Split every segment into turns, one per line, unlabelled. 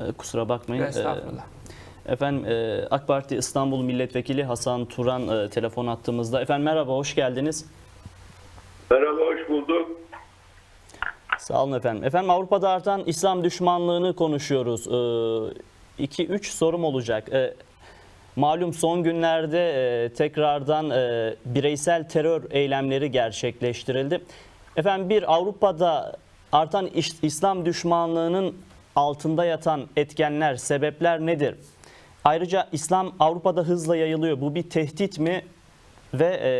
E, kusura bakmayın. E,
Estağfurullah.
Efendim e, AK Parti İstanbul Milletvekili Hasan Turan telefon attığımızda. Efendim merhaba, hoş geldiniz.
Merhaba, hoş bulduk.
Sağ olun efendim. Efendim Avrupa'da artan İslam düşmanlığını konuşuyoruz. 2-3 sorum olacak. Malum son günlerde tekrardan bireysel terör eylemleri gerçekleştirildi. Efendim bir Avrupa'da artan İslam düşmanlığının altında yatan etkenler, sebepler nedir? Ayrıca İslam Avrupa'da hızla yayılıyor. Bu bir tehdit mi? Ve e,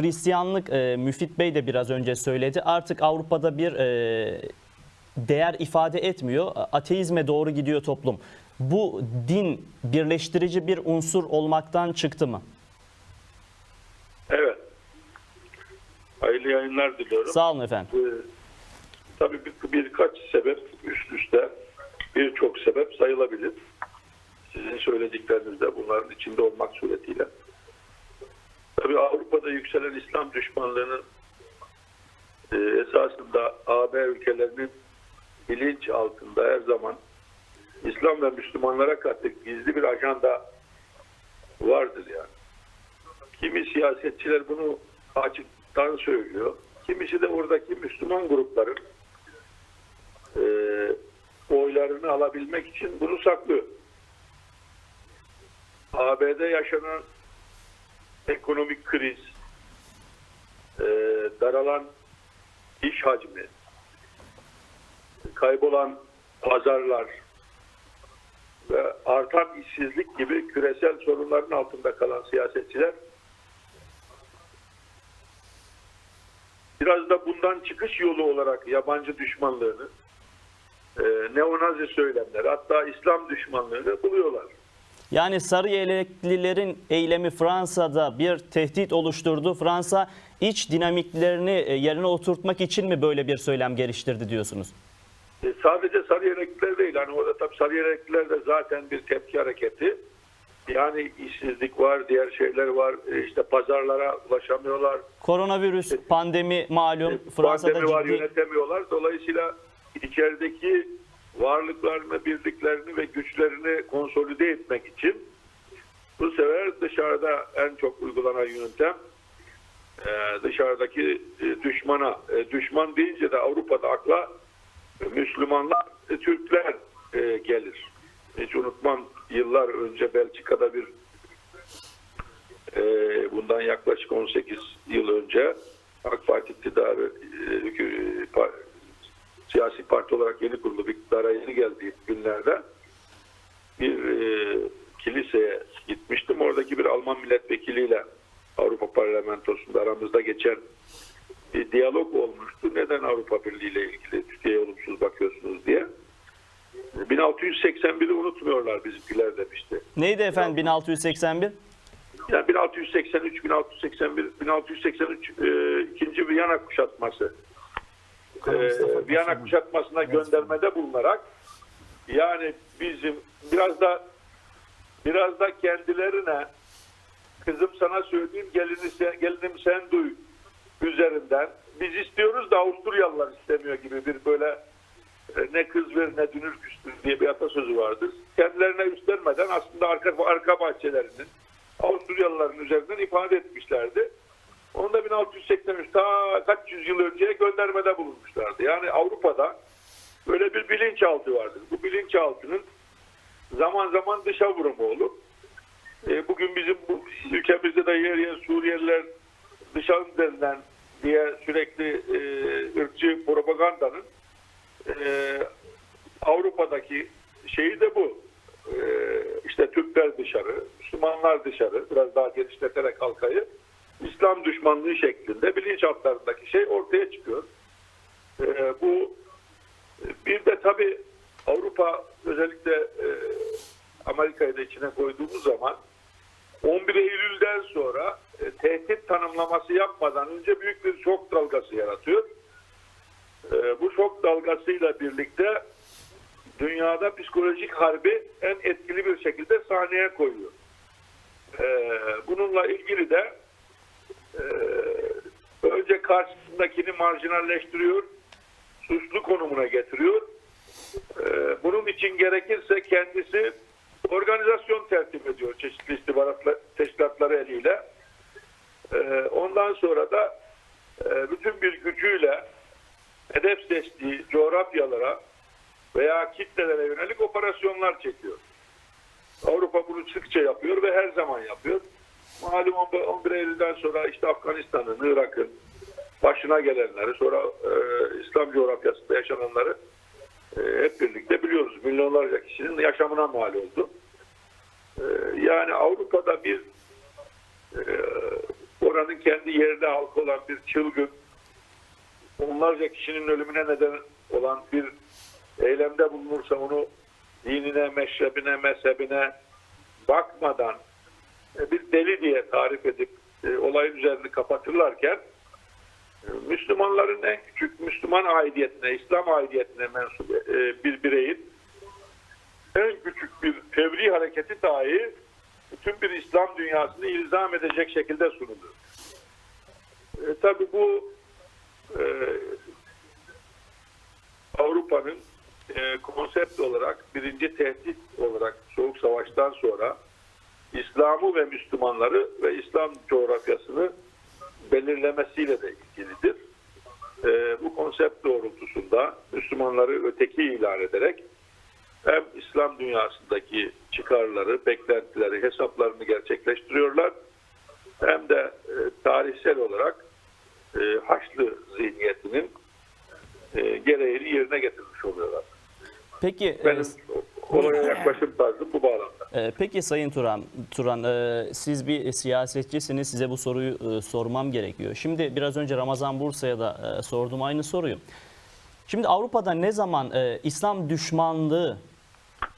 Hristiyanlık e, Müfit Bey de biraz önce söyledi. Artık Avrupa'da bir e, değer ifade etmiyor. Ateizme doğru gidiyor toplum. Bu din birleştirici bir unsur olmaktan çıktı mı?
Evet. Hayırlı yayınlar diliyorum.
Sağ olun efendim.
Ee, tabii bir, birkaç sebep üst üste birçok sebep sayılabilir. Sizin söyledikleriniz de bunların içinde olmak suretiyle. Tabii Avrupa'da yükselen İslam düşmanlığının e, esasında AB ülkelerinin bilinç altında her zaman İslam ve Müslümanlara karşı gizli bir ajanda vardır yani. Kimi siyasetçiler bunu açıktan söylüyor. Kimisi de oradaki Müslüman grupların oylarını alabilmek için bunu saklıyor. AB'de yaşanan ekonomik kriz, e, daralan iş hacmi, kaybolan pazarlar ve artan işsizlik gibi küresel sorunların altında kalan siyasetçiler biraz da bundan çıkış yolu olarak yabancı düşmanlığını, e, neonazi söylemleri, hatta İslam düşmanlığını buluyorlar.
Yani sarı yeleklilerin eylemi Fransa'da bir tehdit oluşturdu. Fransa iç dinamiklerini e, yerine oturtmak için mi böyle bir söylem geliştirdi diyorsunuz?
E, sadece sarı yelekliler değil. Hani orada tabii sarı yelekliler de zaten bir tepki hareketi. Yani işsizlik var, diğer şeyler var. E, işte pazarlara ulaşamıyorlar.
Koronavirüs pandemi malum Fransa'da
Pandemi var,
ciddi
yönetemiyorlar. Dolayısıyla içerideki varlıklarını, birliklerini ve güçlerini konsolide etmek için bu sefer dışarıda en çok uygulanan yöntem e, dışarıdaki e, düşmana, e, düşman deyince de Avrupa'da akla Müslümanlar, Türkler gelir. Hiç unutmam yıllar önce Belçika'da bir bundan yaklaşık 18 yıl önce AK Parti iktidarı e, hükü- pa- siyasi parti olarak yeni kurulu bir iktidara yeni geldiği günlerde bir e, kiliseye gitmiştim. Oradaki bir Alman milletvekiliyle Avrupa Parlamentosu'nda aramızda geçen bir diyalog olmuştu. Neden Avrupa Birliği ile ilgili Türkiye'ye olumsuz bakıyorsunuz diye. 1681'i unutmuyorlar bizimkiler demişti.
Neydi efendim 1681?
Yani 1683, 1681, 1683 e, ikinci Viyana kuşatması. E, Viyana kuşatmasına göndermede bulunarak yani bizim biraz da biraz da kendilerine kızım sana söyleyeyim gelini sen, gelinim sen duy üzerinden biz istiyoruz da Avusturyalılar istemiyor gibi bir böyle ne kız ver ne dünür küstür diye bir atasözü vardır. Kendilerine üstlenmeden aslında arka, arka bahçelerinin Avusturyalıların üzerinden ifade etmişlerdi. Onu da 1683 ta kaç yüzyıl önceye göndermede bulunmuşlardı. Yani Avrupa'da böyle bir bilinçaltı vardır. Bu bilinçaltının zaman zaman dışa vurumu olur. E, bugün bizim bu ülkemizde de yer yer Suriyeliler dışarı denilen diye sürekli e, ırkçı propagandanın e, Avrupa'daki şeyi de bu. E, işte Türkler dışarı, Müslümanlar dışarı, biraz daha genişleterek halkayı İslam düşmanlığı şeklinde bilinçaltlarındaki şey ortaya çıkıyor. E, bu bir de tabii Avrupa özellikle e, Amerika'yı da içine koyduğumuz zaman 11 Eylül'den sonra e, tehdit tanımlaması yapmadan önce büyük bir şok dalgası yaratıyor. E, bu şok dalgasıyla birlikte dünyada psikolojik harbi en etkili bir şekilde sahneye koyuyor. E, bununla ilgili de e, önce karşısındakini marjinalleştiriyor, suçlu konumuna getiriyor. E, bunun için gerekirse kendisi organizasyon tertip ediyor çeşitli istihbarat teşkilatları eliyle. Ee, ondan sonra da e, bütün bir gücüyle hedef seçtiği coğrafyalara veya kitlelere yönelik operasyonlar çekiyor. Avrupa bunu sıkça yapıyor ve her zaman yapıyor. Malum 11 11 Eylül'den sonra işte Afganistan'ın, Irak'ın başına gelenleri, sonra e, İslam coğrafyasında yaşananları e, hep birlikte biliyoruz. Milyonlarca kişinin yaşamına mal oldu. E, yani Avrupa'da bir e, oranın kendi yerli halkı olan bir çılgın, onlarca kişinin ölümüne neden olan bir eylemde bulunursa onu dinine, meşrebine, mezhebine bakmadan e, bir deli diye tarif edip e, olayın üzerini kapatırlarken e, Müslümanların en küçük Müslüman aidiyetine, İslam aidiyetine mensup bir bireyin en küçük bir fevri hareketi dahi bütün bir İslam dünyasını ilzam edecek şekilde sunulur. E, tabii bu e, Avrupa'nın e, konsept olarak birinci tehdit olarak Soğuk Savaş'tan sonra İslam'ı ve Müslümanları ve İslam coğrafyasını belirlemesiyle de ilgilidir. E, bu konsept doğrultusunda Müslümanları öteki ilan ederek hem İslam dünyasındaki çıkarları, beklentileri, hesaplarını gerçekleştiriyorlar hem de e, tarihsel olarak e, Haçlı zihniyetinin e, gereğini yerine getirmiş oluyorlar.
Peki e,
Benim olaya yaklaşım tarzım bu bağlamda.
e, peki Sayın Turan, Turan e, siz bir siyasetçisiniz. Size bu soruyu e, sormam gerekiyor. Şimdi biraz önce Ramazan Bursa'ya da e, sordum aynı soruyu. Şimdi Avrupa'da ne zaman e, İslam düşmanlığı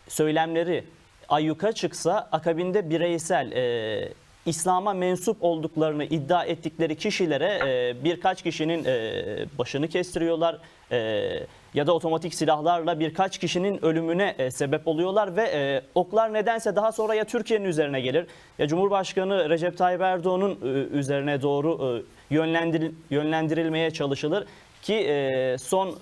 söylemleri ayyuka çıksa akabinde bireysel e, İslam'a mensup olduklarını iddia ettikleri kişilere e, birkaç kişinin e, başını kestiriyorlar e, ya da otomatik silahlarla birkaç kişinin ölümüne e, sebep oluyorlar ve e, oklar nedense daha sonra ya Türkiye'nin üzerine gelir ya Cumhurbaşkanı Recep Tayyip Erdoğan'ın e, üzerine doğru e, yönlendiril- yönlendirilmeye çalışılır ki e, son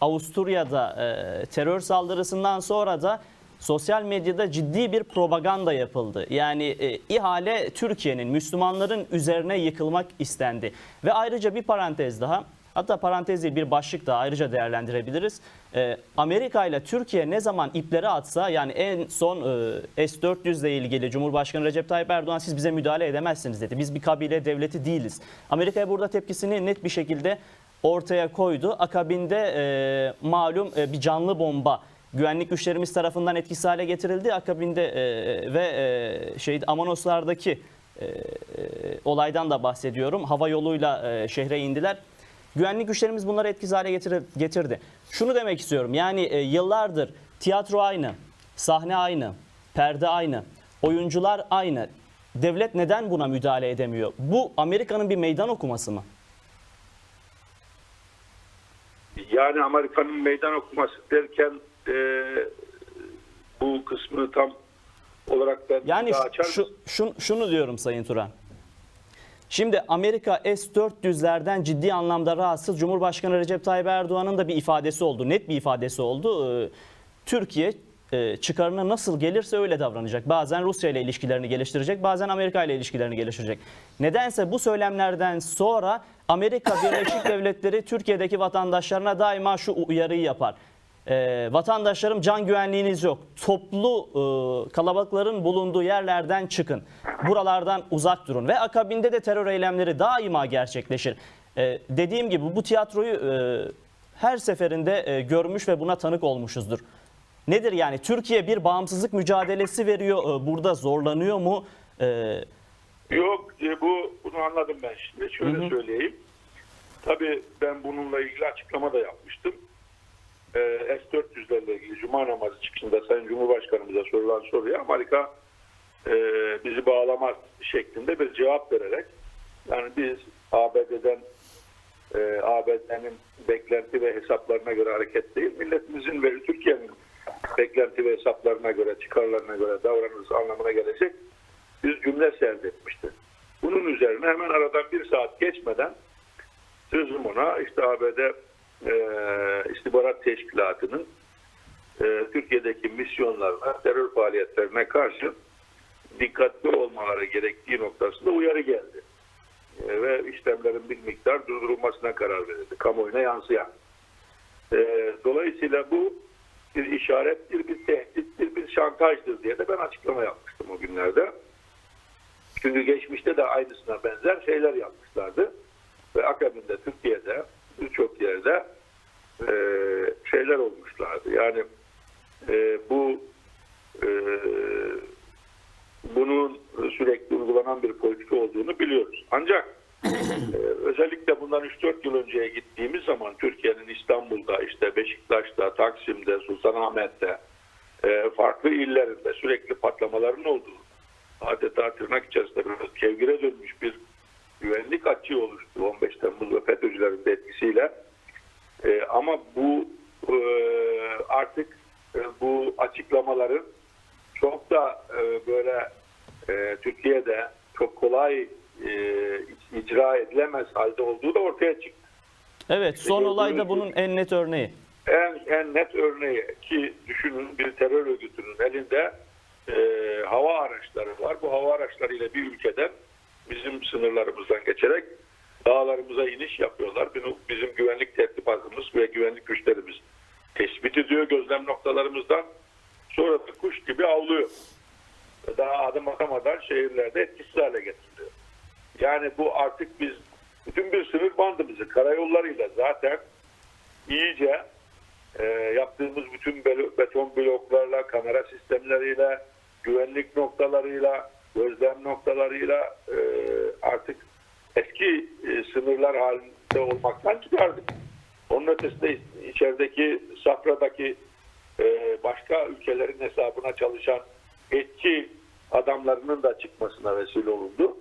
Avusturya'da e, terör saldırısından sonra da sosyal medyada ciddi bir propaganda yapıldı. Yani e, ihale Türkiye'nin Müslümanların üzerine yıkılmak istendi. Ve ayrıca bir parantez daha hatta parantez değil bir başlık daha ayrıca değerlendirebiliriz. E, Amerika ile Türkiye ne zaman ipleri atsa yani en son e, S-400 ile ilgili Cumhurbaşkanı Recep Tayyip Erdoğan siz bize müdahale edemezsiniz dedi. Biz bir kabile devleti değiliz. Amerika'ya burada tepkisini net bir şekilde ortaya koydu. Akabinde e, malum e, bir canlı bomba güvenlik güçlerimiz tarafından etkisiz hale getirildi. Akabinde e, ve e, şey Amanoslardaki e, e, olaydan da bahsediyorum. Hava yoluyla e, şehre indiler. Güvenlik güçlerimiz bunları etkisiz hale getiri- getirdi. Şunu demek istiyorum. Yani e, yıllardır tiyatro aynı, sahne aynı, perde aynı, oyuncular aynı. Devlet neden buna müdahale edemiyor? Bu Amerika'nın bir meydan okuması mı?
Yani Amerika'nın meydan okuması derken e, bu kısmını tam olarak ben
Yani
daha açar
şu,
mısın?
şun- şunu diyorum Sayın Turan. Şimdi Amerika S-400'lerden ciddi anlamda rahatsız. Cumhurbaşkanı Recep Tayyip Erdoğan'ın da bir ifadesi oldu. Net bir ifadesi oldu. Ee, Türkiye e, çıkarına nasıl gelirse öyle davranacak. Bazen Rusya ile ilişkilerini geliştirecek, bazen Amerika ile ilişkilerini geliştirecek. Nedense bu söylemlerden sonra Amerika Birleşik Devletleri Türkiye'deki vatandaşlarına daima şu uyarıyı yapar. Ee, vatandaşlarım can güvenliğiniz yok. Toplu e, kalabalıkların bulunduğu yerlerden çıkın. Buralardan uzak durun. Ve akabinde de terör eylemleri daima gerçekleşir. Ee, dediğim gibi bu tiyatroyu e, her seferinde e, görmüş ve buna tanık olmuşuzdur. Nedir yani? Türkiye bir bağımsızlık mücadelesi veriyor. Ee, burada zorlanıyor mu? Ee,
Yok e, bu bunu anladım ben şimdi. Şöyle söyleyeyim. Tabii ben bununla ilgili açıklama da yapmıştım. E, S-400'lerle ilgili Cuma namazı çıkışında Sayın Cumhurbaşkanımıza sorulan soruya Amerika e, bizi bağlamaz şeklinde bir cevap vererek yani biz ABD'den e, ABD'nin beklenti ve hesaplarına göre hareket değil, milletimizin ve Türkiye'nin beklenti ve hesaplarına göre, çıkarlarına göre davranırız anlamına gelecek bir cümle serdi. Bunun üzerine hemen aradan bir saat geçmeden sözüm ona işte ABD e, istihbarat teşkilatının e, Türkiye'deki misyonlarına, terör faaliyetlerine karşı dikkatli olmaları gerektiği noktasında uyarı geldi. E, ve işlemlerin bir miktar durdurulmasına karar verildi. Kamuoyuna yansıyan. E, dolayısıyla bu bir işarettir, bir tehdittir, bir şantajdır diye de ben açıklama yapmıştım o günlerde. Çünkü geçmişte de aynısına benzer şeyler yapmışlardı. Ve akabinde Türkiye'de birçok yerde e, şeyler olmuşlardı. Yani e, bu e, bunun sürekli uygulanan bir politika olduğunu biliyoruz. Ancak e, özellikle bundan 3-4 yıl önceye gittiğimiz zaman Türkiye'nin İstanbul'da, işte Beşiktaş'ta, Taksim'de, Sultanahmet'te, e, farklı illerinde sürekli patlamaların olduğu, adeta tırnak içerisinde biraz kevgire dönmüş bir güvenlik açığı oluştu 15 Temmuz ve FETÖ'cülerin de etkisiyle. E, ama bu e, artık e, bu açıklamaların çok da e, böyle e, Türkiye'de çok kolay e, icra edilemez halde olduğu da ortaya çıktı.
Evet, son olay da bunun en net örneği.
En, en net örneği ki düşünün bir terör örgütünün elinde e, hava araçları var. Bu hava araçlarıyla bir ülkeden bizim sınırlarımızdan geçerek dağlarımıza iniş yapıyorlar. Bizim güvenlik tertibatımız ve güvenlik güçlerimiz tespit ediyor gözlem noktalarımızdan. Sonra da kuş gibi avlıyor. Daha adım atamadan şehirlerde etkisiz hale getiriliyor. Yani bu artık biz bütün bir sınır bandımızı karayollarıyla zaten iyice e, yaptığımız bütün beton bloklarla, kamera sistemleriyle, güvenlik noktalarıyla, gözlem noktalarıyla e, artık eski e, sınırlar halinde olmaktan çıkardık. Onun ötesinde içerideki Safra'daki e, başka ülkelerin hesabına çalışan etki adamlarının da çıkmasına vesile olundu.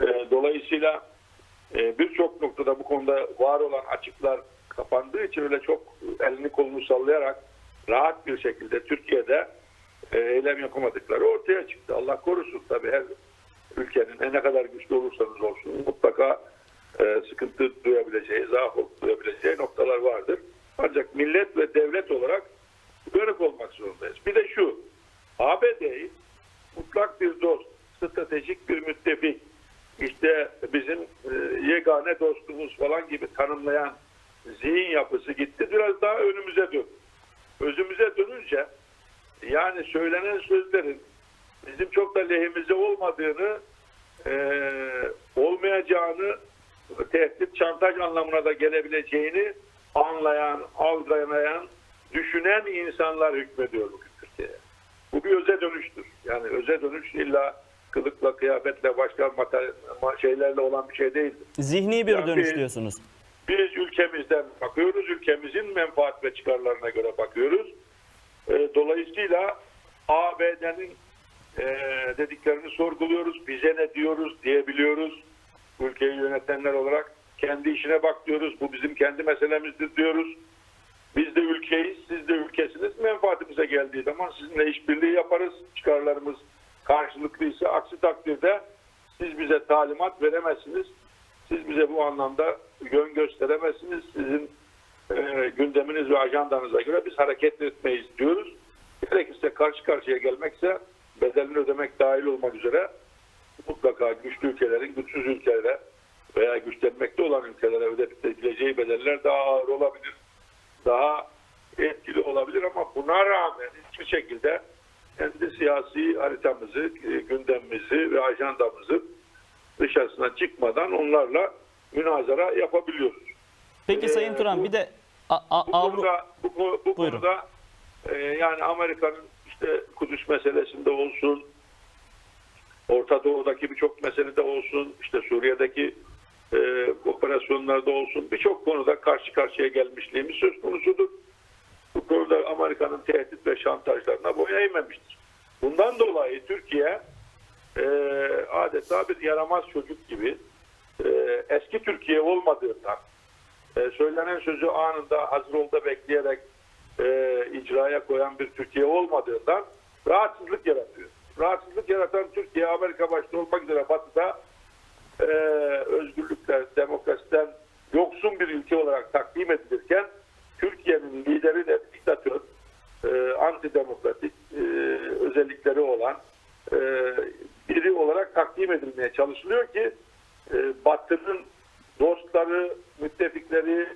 E, dolayısıyla e, birçok noktada bu konuda var olan açıklar kapandığı için öyle çok elini kolunu sallayarak rahat bir şekilde Türkiye'de eylem yapamadıkları ortaya çıktı. Allah korusun tabii her ülkenin ne kadar güçlü olursanız olsun mutlaka e, sıkıntı duyabileceği, zaaf duyabileceği noktalar vardır. Ancak millet ve devlet olarak uyanık olmak zorundayız. Bir de şu, ABD'yi mutlak bir dost, stratejik bir müttefik, işte bizim e, yegane dostumuz falan gibi tanımlayan zihin yapısı gitti. Biraz daha önümüze dön. Özümüze dönünce yani söylenen sözlerin bizim çok da lehimize olmadığını e, olmayacağını tehdit şantaj anlamına da gelebileceğini anlayan, algılayan, düşünen insanlar hükmediyor bugün Türkiye'ye. Bu bir öze dönüştür. Yani öze dönüş illa kılıkla, kıyafetle, başka mater- ma- şeylerle olan bir şey değildir.
Zihni bir
Ya
dönüş diyorsunuz.
Biz ülkemizden bakıyoruz, ülkemizin menfaat ve çıkarlarına göre bakıyoruz. E, dolayısıyla ABD'nin e, dediklerini sorguluyoruz. Bize ne diyoruz diyebiliyoruz. Ülkeyi yönetenler olarak kendi işine bak diyoruz. Bu bizim kendi meselemizdir diyoruz. Biz de ülkeyiz, siz de ülkesiniz. Menfaatimize geldiği zaman sizinle işbirliği yaparız. Çıkarlarımız karşılıklıysa aksi takdirde siz bize talimat veremezsiniz. Siz bize bu anlamda yön gösteremezsiniz. Sizin e, gündeminiz ve ajandanıza göre biz hareket etmeyiz diyoruz. Gerekirse karşı karşıya gelmekse bedelini ödemek dahil olmak üzere mutlaka güçlü ülkelerin güçsüz ülkelere veya güçlenmekte olan ülkelere ödetileceği bedeller daha ağır olabilir. Daha etkili olabilir ama buna rağmen hiçbir şekilde kendi siyasi haritamızı, e, gündemimizi ve ajandamızı dışarısına çıkmadan onlarla münazara yapabiliyoruz.
Peki
Ee,
Sayın Turan
bu-
bir de A- A-
Bu
Avru-
konuda, bu, bu
Buyurun.
konuda e, yani Amerika'nın işte Kudüs meselesinde olsun, Orta Doğu'daki birçok meselede olsun, işte Suriye'deki e, operasyonlarda olsun birçok konuda karşı karşıya gelmişliğimiz söz konusudur. Bu konuda Amerika'nın tehdit ve şantajlarına boyun eğmemiştir. Bundan dolayı Türkiye e, adeta bir yaramaz çocuk gibi e, eski Türkiye olmadığından e, söylenen sözü anında hazır olda bekleyerek e, icraya koyan bir Türkiye olmadığından rahatsızlık yaratıyor. Rahatsızlık yaratan Türkiye, Amerika başta olmak üzere Batı'da e, özgürlükten, demokrasiden yoksun bir ülke olarak takdim edilirken Türkiye'nin lideri de diktatör, e, antidemokratik e, özellikleri olan e, biri olarak takdim edilmeye çalışılıyor ki e, Batı'nın dostları, müttefikleri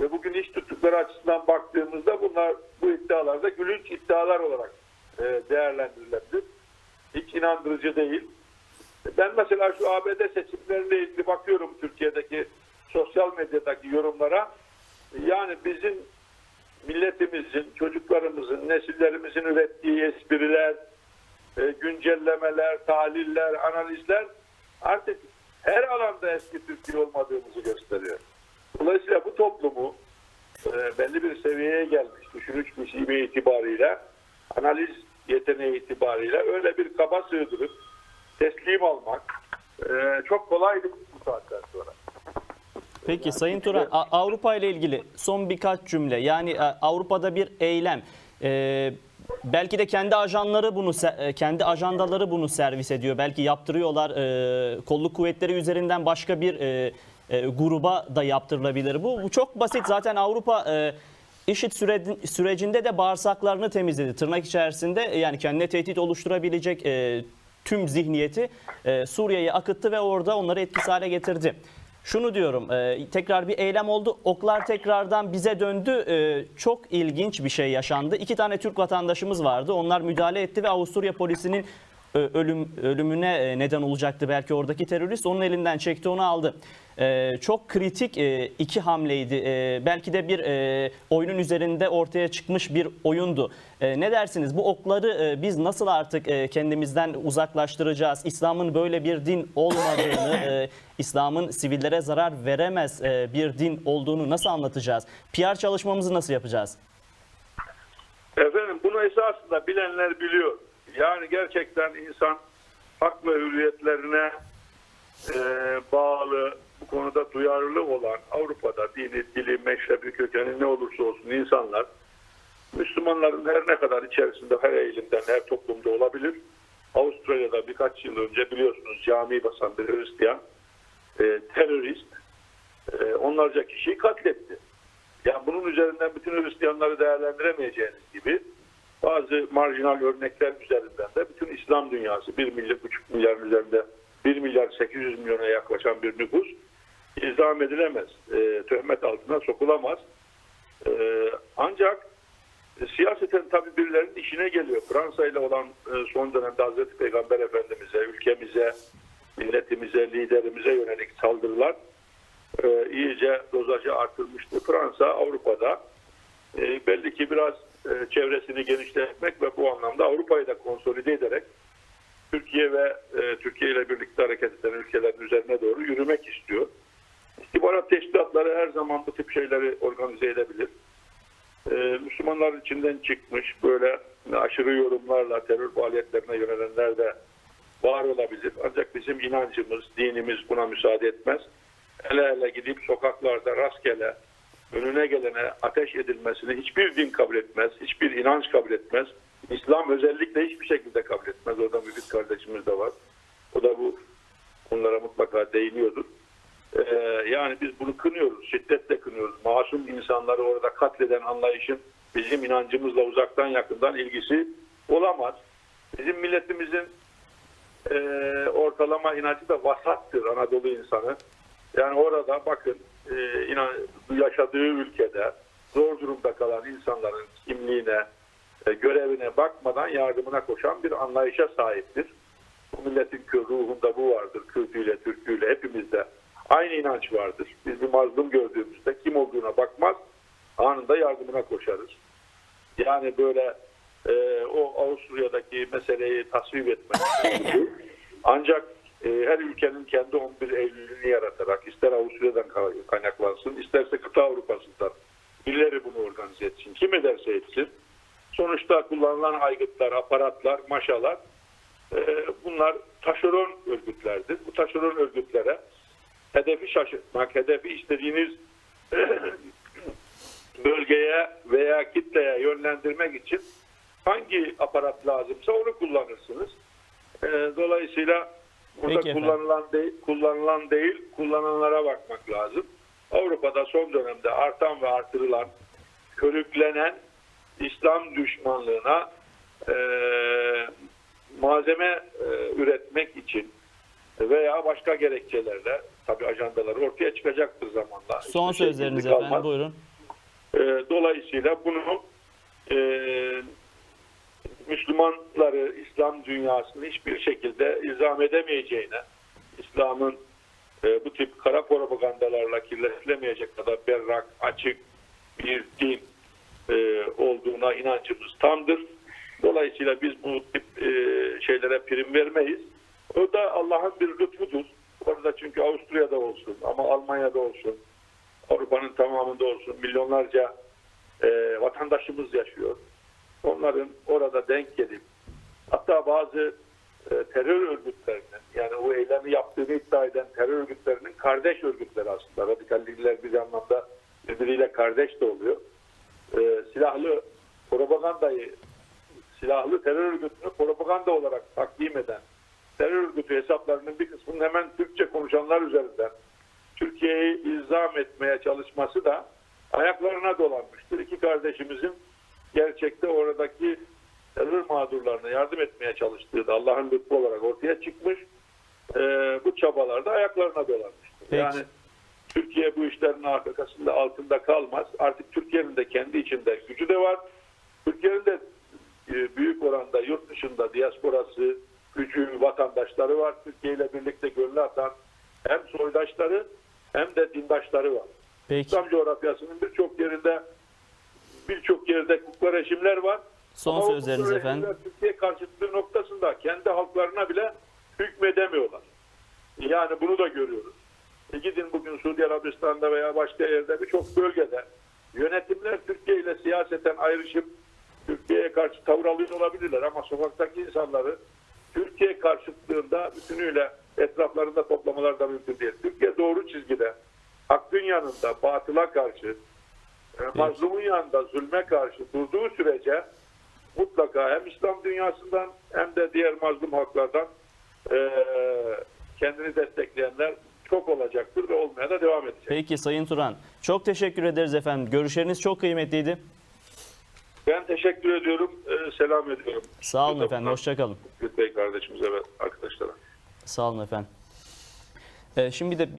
ve bugün iş tuttukları açısından baktığımızda bunlar bu iddialarda gülünç iddialar olarak e, değerlendirilebilir. Hiç inandırıcı değil. Ben mesela şu ABD seçimleriyle ilgili bakıyorum Türkiye'deki sosyal medyadaki yorumlara. Yani bizim milletimizin, çocuklarımızın, nesillerimizin ürettiği espriler, e, güncellemeler, tahliller, analizler artık her alanda eski Türkiye olmadığımızı gösteriyor. Dolayısıyla bu toplumu e, belli bir seviyeye gelmiş, düşünüş biçimi itibariyle, analiz yeteneği itibariyle öyle bir kaba sığdırıp teslim almak e, çok kolaydı bu saatten sonra.
Peki Sayın Turan Avrupa ile ilgili son birkaç cümle yani e, Avrupa'da bir eylem e, belki de kendi ajanları bunu e, kendi ajandaları bunu servis ediyor. Belki yaptırıyorlar e, kolluk kuvvetleri üzerinden başka bir e, e, gruba da yaptırılabilir. Bu bu çok basit. Zaten Avrupa e, IŞİD süre- sürecinde de bağırsaklarını temizledi. Tırnak içerisinde e, yani kendine tehdit oluşturabilecek e, tüm zihniyeti e, Suriye'ye akıttı ve orada onları etkisiz hale getirdi. Şunu diyorum, e, tekrar bir eylem oldu. Oklar tekrardan bize döndü. E, çok ilginç bir şey yaşandı. İki tane Türk vatandaşımız vardı. Onlar müdahale etti ve Avusturya polisinin ölüm ölümüne e, neden olacaktı belki oradaki terörist. Onun elinden çekti, onu aldı. E, çok kritik e, iki hamleydi. Belki de bir oyunun üzerinde ortaya çıkmış bir oyundu. Ne dersiniz? Bu okları biz nasıl artık kendimizden uzaklaştıracağız? İslam'ın böyle bir din olmadığını, İslam'ın sivillere zarar veremez bir din olduğunu nasıl anlatacağız? PR çalışmamızı nasıl yapacağız?
Efendim bunu esasında bilenler biliyor. Yani gerçekten insan hak ve hürriyetlerine e, bağlı, bu konuda duyarlı olan Avrupa'da dini, dili, meşrebi, kökeni ne olursa olsun insanlar Müslümanların her ne kadar içerisinde her eğilimden, her toplumda olabilir. Avustralya'da birkaç yıl önce biliyorsunuz cami basan bir Hristiyan e, terörist e, onlarca kişiyi katletti. Yani bunun üzerinden bütün Hristiyanları değerlendiremeyeceğiniz gibi bazı marjinal örnekler üzerinden de bütün İslam dünyası 1 milyar buçuk milyar üzerinde 1 milyar 800 milyona yaklaşan bir nüfus izdam edilemez. E, töhmet altına sokulamaz. E, ancak e, siyaseten tabii birilerinin işine geliyor. Fransa ile olan e, son dönemde Hazreti Peygamber Efendimiz'e, ülkemize, milletimize, liderimize yönelik saldırılar e, iyice dozajı artırmıştı. Fransa Avrupa'da e, belli ki biraz çevresini genişletmek ve bu anlamda Avrupa'yı da konsolide ederek Türkiye ve e, Türkiye ile birlikte hareket eden ülkelerin üzerine doğru yürümek istiyor. İstihbarat teşkilatları her zaman bu tip şeyleri organize edebilir. E, Müslümanların içinden çıkmış böyle aşırı yorumlarla terör faaliyetlerine yönelenler de var olabilir. Ancak bizim inancımız, dinimiz buna müsaade etmez. Hele hele gidip sokaklarda rastgele önüne gelene ateş edilmesini hiçbir din kabul etmez, hiçbir inanç kabul etmez. İslam özellikle hiçbir şekilde kabul etmez. Orada bir kardeşimiz de var. O da bu konulara mutlaka değiniyordur. Ee, yani biz bunu kınıyoruz, şiddetle kınıyoruz. Masum insanları orada katleden anlayışın bizim inancımızla uzaktan yakından ilgisi olamaz. Bizim milletimizin e, ortalama inancı da vasattır Anadolu insanı. Yani orada bakın e, inan, yaşadığı ülkede zor durumda kalan insanların kimliğine, e, görevine bakmadan yardımına koşan bir anlayışa sahiptir. Bu milletin ruhunda bu vardır. Kürdüyle, Türküyle hepimizde aynı inanç vardır. Biz bir mazlum gördüğümüzde kim olduğuna bakmaz, anında yardımına koşarız. Yani böyle e, o Avusturya'daki meseleyi tasvip etmek. Ancak her ülkenin kendi 11 Eylül'ünü yaratarak ister Avusturya'dan ka- kaynaklansın isterse kıta Avrupa'sından birileri bunu organize etsin. Kim ederse etsin. Sonuçta kullanılan aygıtlar, aparatlar, maşalar e, bunlar taşeron örgütlerdir. Bu taşeron örgütlere hedefi şaşırtmak, hedefi istediğiniz bölgeye veya kitleye yönlendirmek için hangi aparat lazımsa onu kullanırsınız. E, dolayısıyla burada
Peki
kullanılan değil, kullanılan değil, kullananlara bakmak lazım. Avrupa'da son dönemde artan ve artırılan, körüklenen İslam düşmanlığına e, malzeme e, üretmek için veya başka gerekçelerle tabi ajandaları ortaya çıkacaktır zamanla.
Son
Hiçbir
sözleriniz efendim
kalmaz.
buyurun.
E, dolayısıyla bunu e, Müslümanları, İslam dünyasını hiçbir şekilde izam edemeyeceğine, İslam'ın e, bu tip kara propagandalarla kirletilemeyecek kadar berrak, açık bir din e, olduğuna inancımız tamdır. Dolayısıyla biz bu tip e, şeylere prim vermeyiz. O da Allah'ın bir lütfudur. Orada çünkü Avusturya'da olsun ama Almanya'da olsun, Avrupa'nın tamamında olsun milyonlarca e, vatandaşımız yaşıyor. Onların orada denk gelip hatta bazı e, terör örgütlerinin yani o eylemi yaptığını iddia eden terör örgütlerinin kardeş örgütleri aslında. Radikallikler bir anlamda birbiriyle kardeş de oluyor. E, silahlı propagandayı silahlı terör örgütünü propaganda olarak takdim eden terör örgütü hesaplarının bir kısmının hemen Türkçe konuşanlar üzerinden Türkiye'yi ilzam etmeye çalışması da ayaklarına dolanmıştır. İki kardeşimizin gerçekte oradaki terör mağdurlarına yardım etmeye çalıştığı da Allah'ın lütfu olarak ortaya çıkmış. Ee, bu çabalarda ayaklarına dolanmıştır.
Peki.
Yani Türkiye bu işlerin arkasında altında kalmaz. Artık Türkiye'nin de kendi içinde gücü de var. Türkiye'nin de e, büyük oranda yurt dışında diasporası, gücü, vatandaşları var. Türkiye ile birlikte gönlü atan hem soydaşları hem de dindaşları var.
Peki.
İslam coğrafyasının birçok yerinde birçok yerde kukla rejimler var.
Son
Ama
sözleriniz efendim.
Türkiye karşıtlığı noktasında kendi halklarına bile hükmedemiyorlar. Yani bunu da görüyoruz. E gidin bugün Suudi Arabistan'da veya başka yerde birçok bölgede yönetimler Türkiye ile siyaseten ayrışıp Türkiye'ye karşı tavır alıyor olabilirler ama sokaktaki insanları Türkiye karşıtlığında bütünüyle etraflarında toplamalar da mümkün değil. Türkiye doğru çizgide hakkın yanında batıla karşı mazlumun yanında zulme karşı durduğu sürece mutlaka hem İslam dünyasından hem de diğer mazlum halklardan e, kendini destekleyenler çok olacaktır ve olmaya da devam edecek.
Peki Sayın Turan. Çok teşekkür ederiz efendim. Görüşleriniz çok kıymetliydi.
Ben teşekkür ediyorum. e, selam ediyorum.
Sağ olun efendim. Hoşçakalın.
Fikret Bey kardeşimize ve arkadaşlara.
Sağ olun efendim. Ee, şimdi de